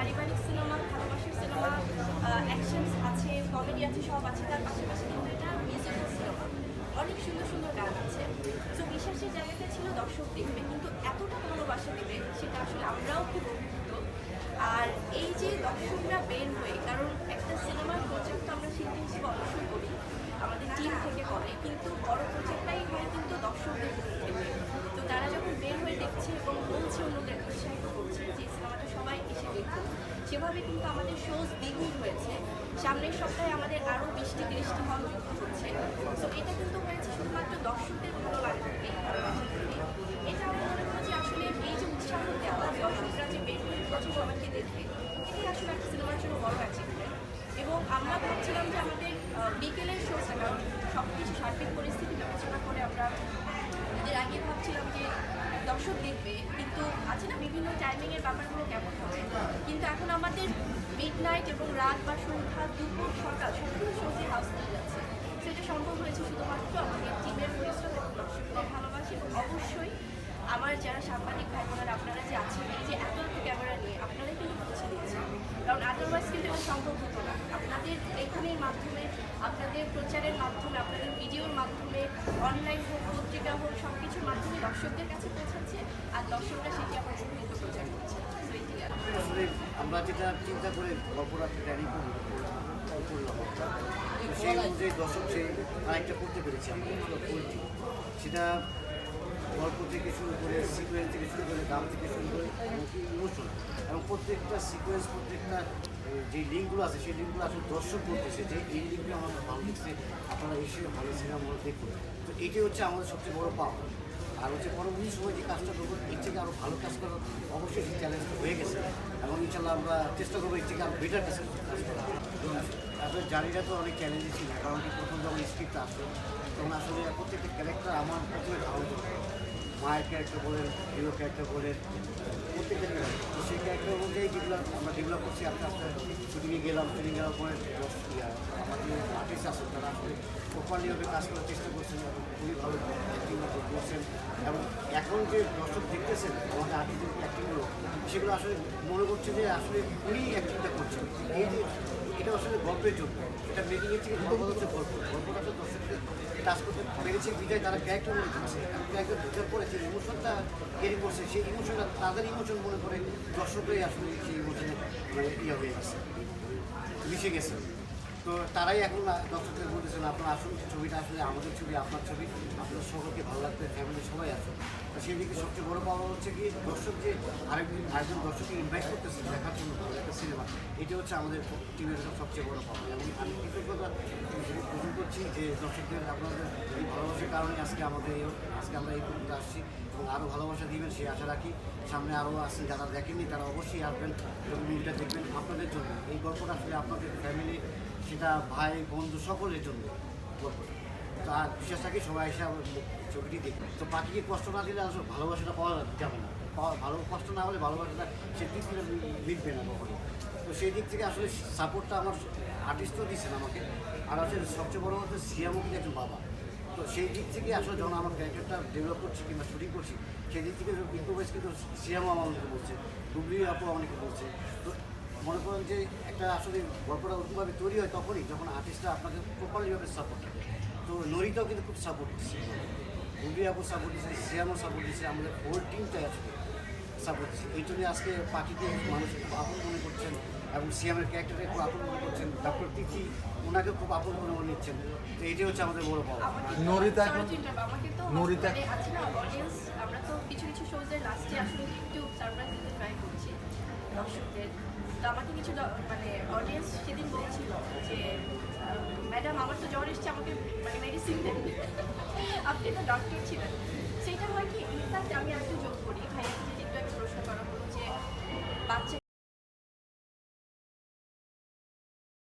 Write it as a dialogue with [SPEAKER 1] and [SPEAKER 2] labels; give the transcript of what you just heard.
[SPEAKER 1] পারিবারিক সিনেমা, ভালোবাসার cinema actions আছে কমেডি আছে, সব আছে, তার পাশাপাশি কিন্তু এটা মিউজিক্যাল সিনেমা অনেক সুন্দর সুন্দর গান আছে। তো বিশ্বাসের জায়গাতে ছিল দর্শক দেখবে, কিন্তু এতটা ভালোবাসা দেবে, সেটা আসলে আমরাও খুব অভিভূত। আর এই যে দর্শকরা বের হয়ে, কারণ একটা সিনেমার প্রজেক্ট আমরা শিল্পী হিসেবে অবশ্যই করি, আমাদের টিম থেকে করে, কিন্তু বড় প্রজেক্টটাই হয় কিন্তু দর্শকদের তো তারা যখন বের হয়ে দেখছে এবং বলছে অন্যদের উৎসাহিত সেভাবে কিন্তু আমাদের শোজ দ্বিগুণ হয়েছে, সামনের সপ্তাহে আমাদের আরও বৃষ্টি তিরিশটি হল হচ্ছে। তো এটা কিন্তু হয়েছে শুধুমাত্র দর্শকদের ভালোবাসা থেকে এটা আমার মনে হয় যে আসলে এই যে উৎসাহ দেওয়া দর্শকরা যে বের হয়ে বছর সবাইকে দেখে, এটাই আসলে একটা সিনেমার জন্য বড় অ্যাচিভমেন্ট এবং আমরা ভাবছিলাম যে আমাদের বিকেলের শো কারণ সব কিছু সার্বিক পরিস্থিতি বিবেচনা করে আমরা, এর আগে ভাবছিলাম যে দর্শক দেখবে, কিন্তু আছে না বিভিন্ন টাইমিংয়ের ব্যাপারগুলো কেমন হবে? কিন্তু এখন আমাদের মিড নাইট এবং রাত বা সন্ধ্যা, দুপুর, সকাল, সবগুলো শোতে হাউস যাচ্ছে। সেটা সম্ভব হয়েছে শুধুমাত্র আমাদের টিমের পরিশ্রম এবং দর্শকদের ভালোবাসি এবং অবশ্যই আমার যারা সাংবাদিক ভাই বোনেরা, আপনারা যে আছেন, এই যে এত এত ক্যামেরা নিয়ে আপনারাই কিন্তু পৌঁছে দিয়েছেন কারণ আদারওয়াইজ কিন্তু এটা সম্ভব হতো না। আপনাদের লেখনের মাধ্যমে, আপনাদের প্রচারের মাধ্যমে, আপনাদের ভিডিওর মাধ্যমে অনলাইন হোক, পত্রিকা হোক সব কিছুর মাধ্যমে দর্শকদের করছে।
[SPEAKER 2] আমরা যেটা চিন্তা করে গল্পটা ট্যারি করি সেই অনুযায়ী দর্শক সেই আরেকটা করতে পেরেছি আমরা পোলট্রি সেটা গল্প থেকে শুরু করে সিকোয়েন্স থেকে শুরু করে গান থেকে শুরু করে ইমোশন এবং প্রত্যেকটা সিকোয়েন্স প্রত্যেকটা যে লিঙ্কগুলো আছে, সেই লিঙ্কগুলো আসলে দর্শক করতেছে যে এই লিঙ্কগুলো আমার ভালো লাগছে আপনারা এসে ভালো সিনেমা দেখুন। তো এটাই হচ্ছে আমাদের সবচেয়ে বড় পাওয়া। আর হচ্ছে পরবর্তী সময় যে কাজটা করব, এর থেকে আরও ভালো কাজ করার অবশ্যই সেই চ্যালেঞ্জটা হয়ে গেছে এবং ইনশাল্লাহ আমরা চেষ্টা করব এর থেকে আরও বেটার কাজ কাজ করা তারপরে জার্নিটা তো অনেক চ্যালেঞ্জই ছিল, কারণ প্রথম যখন স্ক্রিপ্ট আসলো, তখন আসলে প্রত্যেকটা ক্যারেক্টার আমার প্রথমে ভালো। মায়ের ক্যারেক্টার বলেন হিরো ক্যারেক্টার বলেন প্রত্যেকটা সেই ক্যারেক্টার অনুযায়ী যেগুলো আমরা ডেভেলপ করছি, আস্তে আস্তে শুটিংয়ে গেলাম শুটিং যাওয়ার পরে আমাদের আর্টিস্ট আছে, তারা আসলে প্রপারলিভাবে কাজ করার চেষ্টা করছেন খুবই ভালো অ্যাক্টিং করছেন। এবং এখন যে দর্শক দেখতেছেন, আমাদের আর্টিস্টের অ্যাক্টিংগুলো সেগুলো আসলে মনে করছে যে আসলে উনি অ্যাক্টিংটা করছেন। এই যে এটা আসলে গল্পের জন্য এটা মেকিংয়ের থেকে গল্প হচ্ছে গল্প। গল্পটা তো দর্শকদের টাচ করতে পেরেছে বিদায় তারা ক্যারেক্টার মনে করছে। ক্যারেক্টার বোঝার পরে যে ইমোশনটা ক্যারি করছে, সেই ইমোশনটা তাদের ইমোশন মনে করে দর্শকরাই আসলে সেই ইমোশনে ইয়ে হয়ে গেছে, মিশে গেছে। তো তারাই এখন দর্শকদের বলতেছেন আপনার আসুন, ছবিটা আসলে আমাদের ছবি, আপনার ছবি, আপনার সকলকে ভালো লাগবে ফ্যামিলি সবাই আসুন তো সেই দিকে সবচেয়ে বড় পাওয়া হচ্ছে কি, দর্শক যে আরেকদিন আরেকজন দর্শককে ইনভাইট করতেছে দেখার জন্য, ভালো একটা সিনেমা এটা হচ্ছে আমাদের টিমের সবচেয়ে বড় পাওয়া। এবং আমি কৃতজ্ঞতা গ্রহণ করছি যে দর্শকদের, আপনাদের এই ভালোবাসার কারণে আজকে আমাদের আজকে আমরা এই পর্যন্ত আসছি এবং আরও ভালোবাসা দিবেন, সেই আশা রাখি। সামনে আরও আসছেন যারা দেখেননি, তারা অবশ্যই আসবেন এবং মুভিটা দেখবেন আপনাদের জন্য। এই গল্পটা আসলে আপনাদের ফ্যামিলি সেটা ভাই, বন্ধু সকলের জন্য গল্পটা তো আর বিশেষ থাকি, সবাই এসে আমার ছবিটি দেখবে। তো পাখিকে কষ্ট না দিলে আসলে ভালোবাসাটা পাওয়া যাবে না। পাওয়া ভালো কষ্ট না হলে ভালোবাসাটা সে দিক থেকে মিটবে না কখনো। তো সেই দিক থেকে আসলে সাপোর্টটা আমার আর্টিস্টও দিচ্ছেন আমাকে। আর আসলে সবচেয়ে বড় হচ্ছে কিন্তু একজন বাবা। তো সেই দিক থেকে আসলে যখন আমার ক্যারেক্টারটা ডেভেলপ করছি কিংবা শুটিং করছি, সেই দিক থেকে ইম্প্রোভাইজ কিন্তু সিয়ামও আমাকে বলছে ডুবলি আপু আমাকে বলছে। তো মনে করেন যে একটা আসলে গল্পটা ওরকমভাবে তৈরি হয় তখনই যখন আর্টিস্টরা আপনাকে প্রপারলিভাবে সাপোর্ট করে। তো নরিতাও কিন্তু খুব সাপোর্ট দিচ্ছে। আপু সাপোর্ট দিচ্ছে সিয়ামও সাপোর্ট দিচ্ছে আমাদের হোল টিমটাই আসলে সাপোর্ট দিচ্ছে। এই জন্যই আজকে পাখিকে মানুষ খুব আপন মনে করছেন এবং সিএমের ক্যারেক্টারকে খুব আপন মনে করছেন। ডক্টর তিথি ওনাকে খুব আপন মনে মনে নিচ্ছেন। তো এটাই হচ্ছে আমাদের বড় পাওয়া
[SPEAKER 3] নরিতা নরিতা-
[SPEAKER 1] মানে আমরা তো কিছু কিছু শোজের লাস্টে আসলে একটু সারপ্রাইজ দিতে ট্রাই করছি। দর্শকদের তো আমাকে কিছু মানে অডিয়েন্স সেদিন বলছিল যে ম্যাডাম, আমার তো জ্বর এসছে, আমাকে মানে মেডিসিন দেন। আপনি তো ডক্টর ছিলেন।